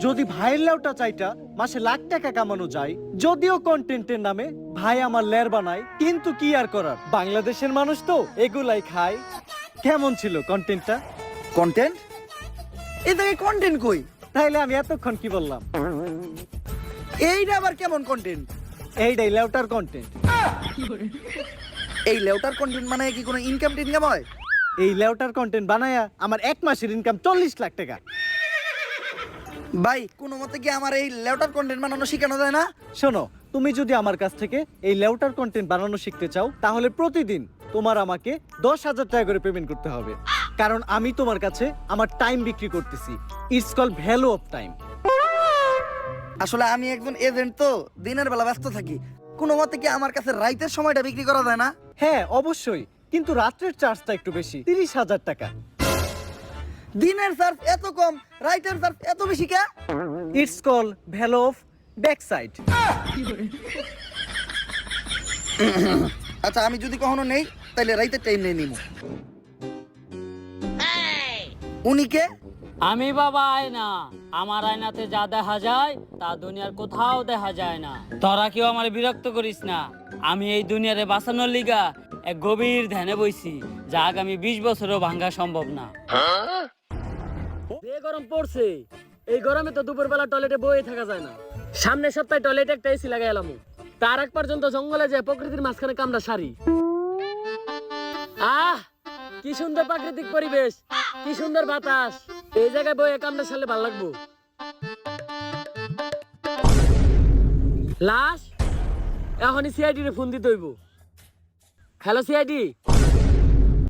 যদি ভাইয়ের লেউটা চাইটা মাসে লাখ টাকা কামানো যায় যদিও কন্টেন্টের নামে ভাই আমার লের বানায় কিন্তু কি আর করার? বাংলাদেশের মানুষ তো এগুলাই খায়। কেমন ছিল কন্টেন্টটা কন্টেন্ট এই থেকে কন্টেন্ট কই? তাইলে আমি এতক্ষণ কি বললাম? এইটা আবার কেমন কন্টেন্ট এইটাই লেউটার কন্টেন্ট এই লেউটার কন্টেন্ট মানে কি কোনো ইনকাম টিনকাম হয়? এই লেউটার কন্টেন্ট বানায়া আমার এক মাসের ইনকাম চল্লিশ লাখ টাকা। ভাই কোনো মতে কি আমার এই লেউটার কন্টেন্ট বানানো শেখানো যায় না? শোনো তুমি যদি আমার কাছ থেকে এই লেউটার কন্টেন্ট বানানো শিখতে চাও তাহলে প্রতিদিন তোমার আমাকে দশ হাজার টাকা করে পেমেন্ট করতে হবে। কারণ আমি তোমার কাছে আমার টাইম বিক্রি করতেছি। It's call value of time আসলে আমি একজন এজেন্ট তো দিনের বেলা ব্যস্ত থাকি। কোনো মতে কি আমার কাছে রাইতের সময়টা বিক্রি করা যায় না? হ্যাঁ অবশ্যই। কিন্তু রাত্রের চার্জটা একটু বেশি তিরিশ হাজার টাকা। দিনের চার্জ এত কম রাইতের চার্জ এত বেশি কে? It's call value of back side আচ্ছা আমি যদি কখনো নেই তাহলে রাইতের টাইম নিয়ে নিব উনি কে? আমি বাবা আয়না। আমার আয়নাতে যা দেখা যায় তা দুনিয়ার কোথাও দেখা যায় না। তোরা কেউ আমার বিরক্ত করিস না। আমি এই দুনিয়ারে বাঁচানোর লিগা এক গভীর ধ্যানে বইছি যা আগামী বিশ বছরও ভাঙ্গা সম্ভব না। যে গরম পড়ছে, এই গরমে তো দুপুরবেলা টয়লেটে বয়ে থাকা যায় না। সামনের সপ্তাহে টয়লেটে একটা এসি লাগাই এলাম। তার এক পর্যন্ত জঙ্গলে যায় প্রকৃতির মাঝখানে কামড়া সারি আহ, কি সুন্দর প্রাকৃতিক পরিবেশ, কি সুন্দর বাতাস। এই জায়গায় বই কামড়া সালে ভালো লাগবো। লাশ, এখনই সিআইডি রে ফোন দিতে হইব। হ্যালো সিআইডি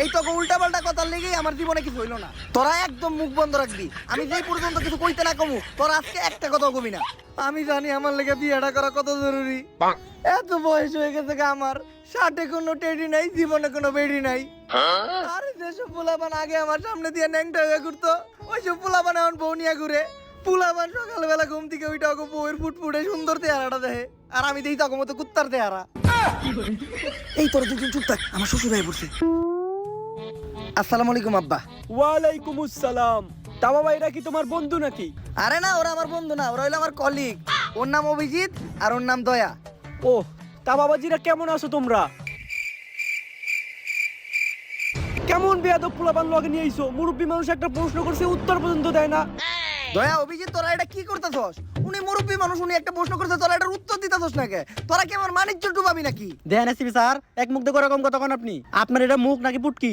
এই তো উল্টা পাল্টা কথার লেগেই আমার জীবনে কিছু হইল না। তোরা একদম মুখ বন্ধ রাখবি। আমি যেই পর্যন্ত কিছু কইতে না কমু তোরা আজকে একটা কথাও কবি না। আমি জানি আমার লেগে বিয়েটা করা কত জরুরি। এত বয়স হয়ে গেছে গা আমার। ষাটে কোনো টেডি নাই জীবনে কোনো বেডি নাই। আরে যেসব পোলাপান আগে আমার সামনে দিয়ে ন্যাংটা হয়ে ঘুরতো ওইসব পোলাপান এখন বউ নিয়ে ঘুরে। পোলাপান সকালবেলা ঘুম থেকে ওইটা ওকে বউয়ের ফুটফুটে সুন্দর চেহারাটা দেখে। আর আমি দেখি তখন মতো কুত্তার চেহারা। এই তোর দুজন চুপ থাক আমার শ্বশুর ভাই পড়ছে। আসসালামু আলাইকুম আব্বা। ওয়ালাইকুম আসসালাম তা বাবা এরা কি তোমার বন্ধু নাকি? আরে না ওরা আমার বন্ধু না ওরা হইল আমার কলিগ ওর নাম অভিজিৎ আর ওর নাম দয়া। ও তা বাবাজিরা কেমন আছো তোমরা? কেমন বেয়াদব পোলাপান লগে নিয়ে আইছো? মুরব্বী মানুষ একটা প্রশ্ন করছে উত্তর পর্যন্ত দেয় না। দয়া অভিজিৎ তোরা এটা কি করতেছস? উনি মুরব্বী মানুষ উনি একটা প্রশ্ন করতে তোরা এটার উত্তর দিতেছস না কে তোরা কি আমার মানিজ্য ডুবাবি নাকি? দেন এসিবি স্যার এক মুখ দেখো এরকম কথা কোন আপনি। আপনার এটা মুখ নাকি পুটকি?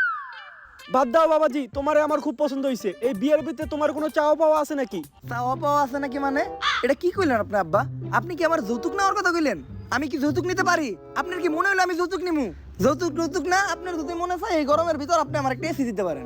বাদ দাও বাবাজি, তোমার আমার খুব পছন্দ হয়েছে এই বিয়ের ভিতরে তোমার কোনো চাওয়া পাওয়া আছে নাকি? চাওয়া পাওয়া আছে নাকি মানে? এটা কি কইলেন আপনি, আব্বা? আপনি কি আমার যৌতুক নেওয়ার কথা কইলেন? আমি কি যৌতুক নিতে পারি? আপনার কি মনে হলো আমি যৌতুক নিমু? যৌতুক যৌতুক না, আপনার যদি মনে চায় এই গরমের ভিতর আপনি আমার একটা এসি দিতে পারেন।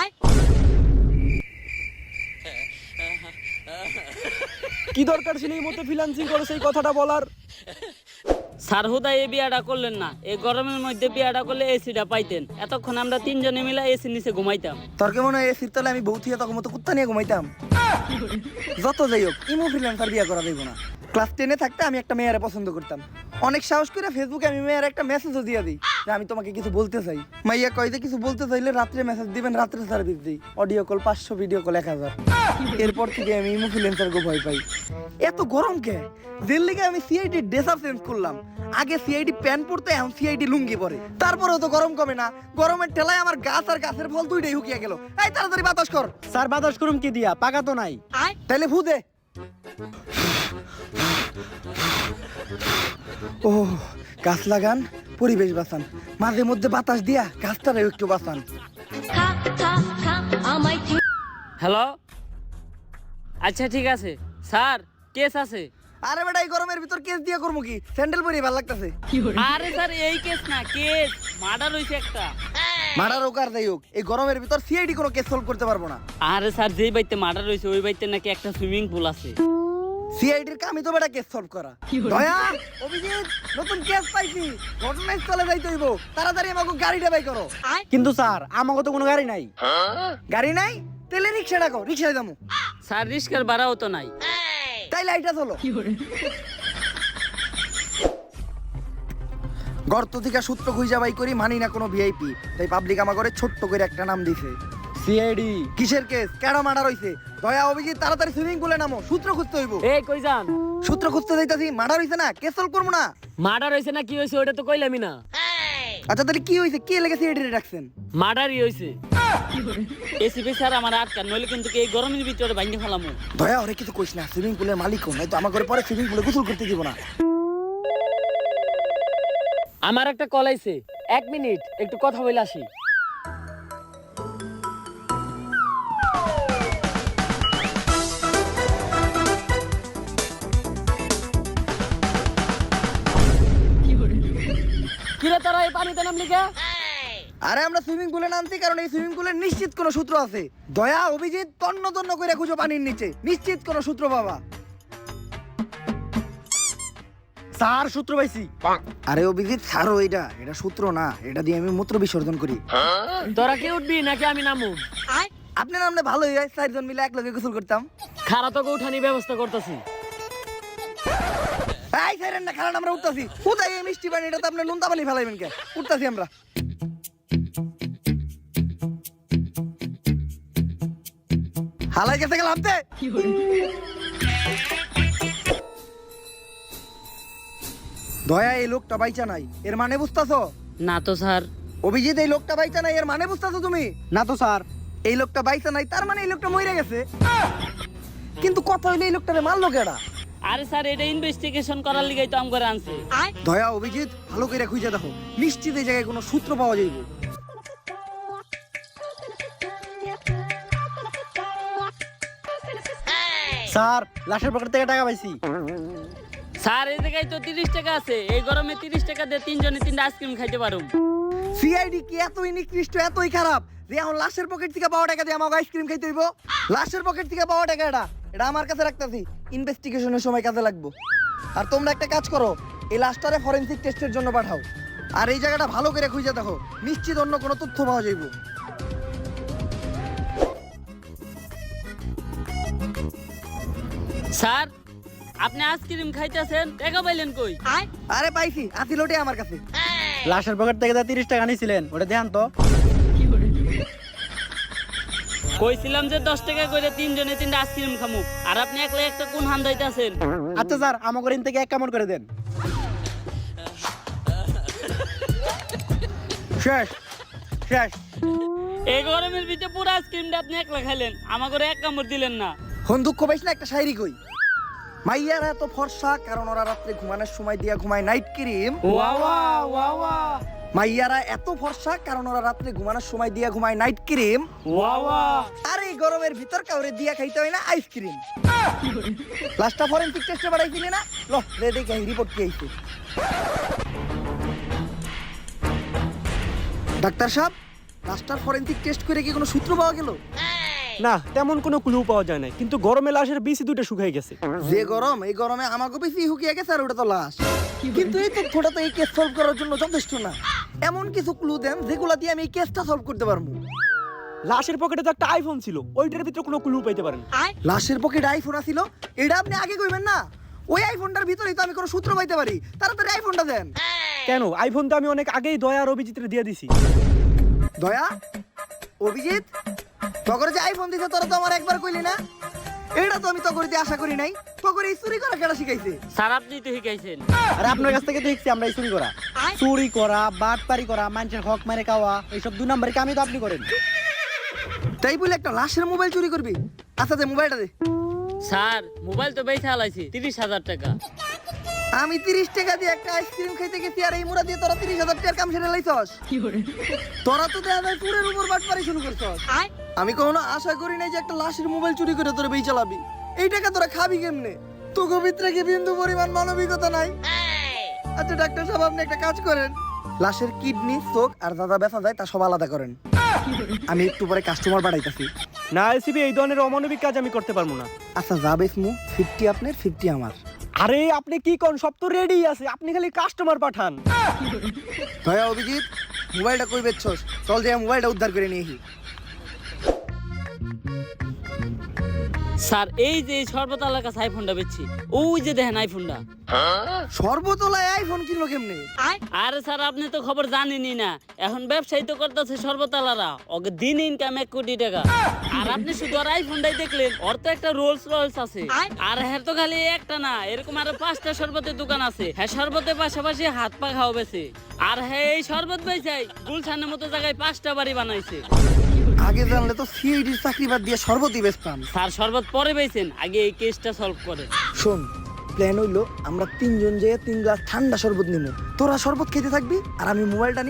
কি দরকার ছিল এই মতো ফিনান্সিং করে সেই কথাটা বলার? স্যার হুদা এই বিয়াটা করলেন না। এই গরমের মধ্যে বিয়াটা করলে এসিটা পাইতেন। এতক্ষণ আমরা তিনজনে মিলে এসি নিচে ঘুমাইতাম। তোর কেমন হয় এসির তলে আমি বৌথিয়া তখন মতো কুত্তা নিয়ে ঘুমাইতাম? যত যাই হোক ইমো ফ্রিল্যান্সার বিয়া করা দেবো না। ক্লাস টেনে থাকতে আমি একটা মেয়েরে পছন্দ করতাম। অনেক সাহস করে ফেসবুকে আমি মেয়ের একটা মেসেজও দিয়ে দিই। আমি তোমাকে কিছু বলতে চাই। মাইয়া কয় যে কিছু বলতে চাইলে রাত্রে মেসেজ দিবেন রাত্রে সার্ভিস দিই অডিও কল পাঁচশো ভিডিও কল এক হাজার। এরপর থেকে আমি ইমোফিলেন্সার গো ভয় পাই। এত গরম কে? জেল লিগে আমি সিআইডি ড্রেস আপ চেঞ্জ করলাম। আগে সিআইডি প্যান্ট পরতে এখন সিআইডি লুঙ্গি পরে। তারপরেও তো গরম কমে না। গরমের ঠেলায় আমার গাছ আর গাছের ফল দুইটাই হুকিয়ে গেল। এই তাড়াতাড়ি বাতাস কর। স্যার বাতাস করুম কি দিয়া? পাকা তো নাই। তাইলে ভূ দে। ও গাছ লাগান পরিবেশ বাঁচান। মাঝে মধ্যে বাতাস দিয়া গাছটারেও একটু বাঁচান। হ্যালো? আচ্ছা ঠিক আছে। স্যার কেস আছে। আরে বেটা এই গরমের ভিতর কেস দিয়া করব কি? স্যান্ডেল পরে ভালো লাগতেছে। আরে স্যার এই কেস না কেস। মার্ডার হইছে একটা। মারার হোক আর যাই হোক। এই গরমের ভিতর সিআইডি কোনো কেস সলভ করতে পারব না। আরে স্যার যেই বাইতে মার্ডার হইছে ওই বাইতে নাকি একটা সুইমিং পুল আছে। সিআইডির কামই তো বেটা কেস সলভ করা। দয়া অভিজিৎ নতুন কেস পাইছি। ঘটনাস্থলে যাইতে হইব। তাড়াতাড়ি আমাকে গাড়িটা বাই করো। কিন্তু স্যার আমাকে তো কোনো গাড়ি নাই। গাড়ি নাই? তেলে রিক্সা ডাকো রিক্সায় যাব স্যার রিস্কের ভাড়াও তো নাই। তাই লাইটা চলো গর্ত থেকে সূত্র খুঁজা বাই করি মানি না কোনো ভিআইপি তাই পাবলিক আমার ঘরে ছোট্ট করে একটা নাম দিছে। সিআইডি কিসের কেস কেডা মার্ডার হইছে? দয়া অভিজিৎ তাড়াতাড়ি সুইমিং পুলে নামো সূত্র খুঁজতে হইব। এই কই যান? সূত্র খুঁজতে যাইতাছি মার্ডার হইছে না? কেস সলভ করব না? মার্ডার হইছে না কি হইছে ওটা তো কইলামই না। আচ্ছা তাহলে কি হইছে? কে লেগে সিআইডি রাখছেন? মার্ডারই হইছে। এসিপি স্যার আমার আটকান নইলে কিন্তু এই গরমের ভিতরে ভাঙ্গে ফেলামু। দয়া ওরে কিছু কইস না সুইমিং পুলের মালিক নাই তো আমার ঘরে পরে সুইমিং পুলে গোসল করতে দিব না। আমার একটা কল আইছে। এক মিনিট, একটু কথা বলে আসি। তোরা এই পানিতে নামলি কে আরে আমরা সুইমিং পুলে নামছি কারণ এই সুইমিং পুলের নিশ্চিত কোনো সূত্র আছে। দয়া, অভিজিৎ, তন্ন তন্ন করে খুঁজো পানির নিচে। নিশ্চিত কোনো সূত্র বাবা। স্যার সূত্র পাইছি। আরে অভিজিৎ ছাড়ো এটা এটা সূত্র না এটা দিয়ে আমি মূত্র বিসর্জন করি। তোরা কি উঠবি নাকি আমি নামু? আপনার নামে ভালোই হয় চারজন মিলে এক লগে গোসল করতাম। খারা তোকে উঠানি ব্যবস্থা করতেছি। এই সাইরেন না খারাপ আমরা উঠতাছি। কোথায় এই মিষ্টি পানি এটা তো আপনি নুনতা পানি ফেলাইবেন কে? উঠতাছি আমরা। হালাই গেছে গেলাম তে দয়া এই লোকটা বাইচা নাই। এর মানে বুঝতাছো? না তো স্যার। অভিজিৎ এই লোকটা বাইচা নাই এর মানে বুঝতাছো তুমি? না তো স্যার। এই লোকটা বাইচা নাই তার মানে এই লোকটা মরে গেছে। কিন্তু কথা হইলে এই লোকটারে মারলো কেডা? আরে স্যার এটা ইনভেস্টিগেশন করার লিগাই তো আম করে আনছে। দয়া অভিজিৎ ভালো করে খুঁজে দেখো। নিশ্চিত এই জায়গায় কোনো সূত্র পাওয়া যাইব। স্যার লাশের পকেট থেকে টাকা পাইছি। স্যার এই জায়গায় তো তিরিশ টাকা আছে। এই গরমে তিরিশ টাকা দিয়ে তিনজনে তিনটা আইসক্রিম খাইতে পারুম। সিআইডি কি এতই নিকৃষ্ট এতই খারাপ? যে এখন লাশের পকেট থেকে পাওয়া টাকা দিয়ে আমাকে আইসক্রিম খাইতে হইব? লাশের পকেট থেকে পাওয়া টাকা এটা? এটা আমার কাছে রাখতেছি। ইনভেস্টিগেশনের সময় কাজে লাগবো। আর তোমরা একটা কাজ করো এই লাশটারে ফরেনসিক টেস্টের জন্য পাঠাও। আর এই জায়গাটা ভালো করে খুঁজে দেখো নিশ্চিত অন্য কোনো তথ্য পাওয়া যাইব। স্যার আপনি আইসক্রিম খাইতেছেন টাকা পাইলেন কই? আরে পাইছি আশি লোটে আমার কাছে। লাশের পকেট থেকে যা তিরিশ টাকা নিয়েছিলেন ওটা দেখান তো। কইছিলাম যে দশ টাকা করে তিনজনে তিনটা আইসক্রিম খামু আর আপনি একলা একটা কোন হান দাইতেছেন আচ্ছা স্যার আমাকে ঋণ থেকে এক কামড় করে দেন। শেষ শেষ। এই গরমের ভিতরে পুরো আইসক্রিমটা আপনি একলা খাইলেন আমার করে এক কামড় দিলেন না। হন দুঃখ পাইস না একটা শায়রি কই? মাইয়ারা এত ফর্সা কারণ ওরা রাত্রে ঘুমানোর সময় দিয়া ঘুমায় নাইট ক্রিম মাইয়ারা এত ফর্সা কারণ ওরা রাত্রে ঘুমানোর সময় দিয়া ঘুমায় নাইট ক্রিম আর এই গরমের ভিতর কাউরে দিয়া খাইতে হয় না আইসক্রিম লাস্টটা ফরেনসিক টেস্টে বাড়াইছিলি না? ল রে দেখে রিপোর্ট কি আইছে? ডাক্তার সাহেব লাস্টার ফরেনসিক টেস্ট করে কি কোনো সূত্র পাওয়া গেল? না তেমন কোনো ক্লু পাওয়া যায় না কিন্তু গরমে লাশের বিসি দুটো শুকাই গেছে। যে গরম এই গরমে আমাকে বেশি হুকিয়ে গেছে আর ওটা তো লাশ। কিন্তু এই তথ্যটা তো এই কেস সলভ করার জন্য যথেষ্ট না। এমন কিছু ক্লু দেন যেগুলো দিয়ে আমি এই কেসটা সলভ করতে পারব। লাশের পকেটে তো একটা আইফোন ছিল। ওইটার ভিতরে কোনো ক্লু পাইতে পারেন। লাশের পকেটে আইফোন আছিল। এটা আপনি আগে কইবেন না। ওই আইফোনটার ভিতরেই তো আমি কোনো সূত্র পাইতে পারি। তাড়াতাড়ি আইফোনটা দেন। কেন? আইফোন তো আমি অনেক আগেই দয়া আর অভিজিতের দিয়ে দিছি। দয়া? অভিজিৎ? তখন যে আইফোন দিছে তোরা তো আমার একবার কইলি না? এটা তো আমি তখন দিয়ে আশা করি নাই। তখন এই চুরি করা কেটা শিখাইছে? স্যার আপনি তো শিখাইছেন। আরে আপনার কাছ থেকে দেখছি আমরা এই চুরি করা। চুরি করা বাটপারি করা মানুষের হক মারে খাওয়া এইসব দুই নম্বরের কামই তো আপনি করেন। তাই বলে একটা লাশের মোবাইল চুরি করবি? আচ্ছা দে মোবাইলটা দে। স্যার মোবাইল তো বেচে হালাইছি তিরিশ হাজার টাকা। আমি তিরিশ টাকা দিয়ে একটা আইসক্রিম খাইতে গেছি আর এই মুড়া দিয়ে তোরা তিরিশ হাজার টাকার কাম সেরে লাইছস। তোরা তো দেখা যায় পুরের উপর বাট পারি শুরু করছস। আমি কখনো আশা করি নাই যে একটা লাশের মোবাইল চুরি করে তোরা বেই চালাবি এই টাকা তোরা খাবি কেমনে? তো ভিতরে কি বিন্দু পরিমাণ মানবিকতা নাই? আচ্ছা ডাক্তার সাহেব আপনি একটা কাজ করেন। লাশের কিডনি চোখ আর দাদা ব্যথা যায় তা সব আলাদা করেন। আমি একটু পরে কাস্টমার বাড়াইতাছি। না এসিবি এই ধরনের অমানবিক কাজ আমি করতে পারব না। আচ্ছা যাবে স্মু ফিফটি আপনার ফিফটি আমার। আরে আপনি কি কোন? সব তো রেডি আছে। আপনি খালি কাস্টমার পাঠান। দয়া অভিজিৎ মোবাইলটা কই বেচছস? চল যে মোবাইলটা উদ্ধার করে নিয়ে স্যার এই যে সর্বতালার কাছে আইফোনটা বেচছি ওই যে দেখেন আইফোনটা সর্বতলায় আইফোন কিনলো কেমনে? আরে স্যার আপনি তো খবর জানেনই না। এখন ব্যবসায়ী তো করতেছে সর্বতালারা। ওকে দিন ইনকাম এক কোটি টাকা। আর আপনি শুধু আর আইফোনটাই দেখলেন ওর তো একটা রোলস রয়েলস আছে। আর হ্যাঁ তো খালি একটা না এরকম আরও পাঁচটা শরবতের দোকান আছে। হ্যাঁ শরবতের পাশাপাশি হাত পা খাওয়া বেছে আর হ্যাঁ এই শরবত বেচাই গুলশানের মতো জায়গায় পাঁচটা বাড়ি বানাইছে। আগে জানলে তো সিআইডির চাকরি বাদ দিয়ে সর্বতই বেচতাম। স্যার শরবত পরে বেছেন আগে এই কেসটা সলভ করে শোন প্ল্যান হইল আমরা তিনজন যেয়ে তিন গ্লাস ঠান্ডা শরবত নিব তোরা শরবত খেতে থাকবি আর আমি মোবাইলটা নিয়ে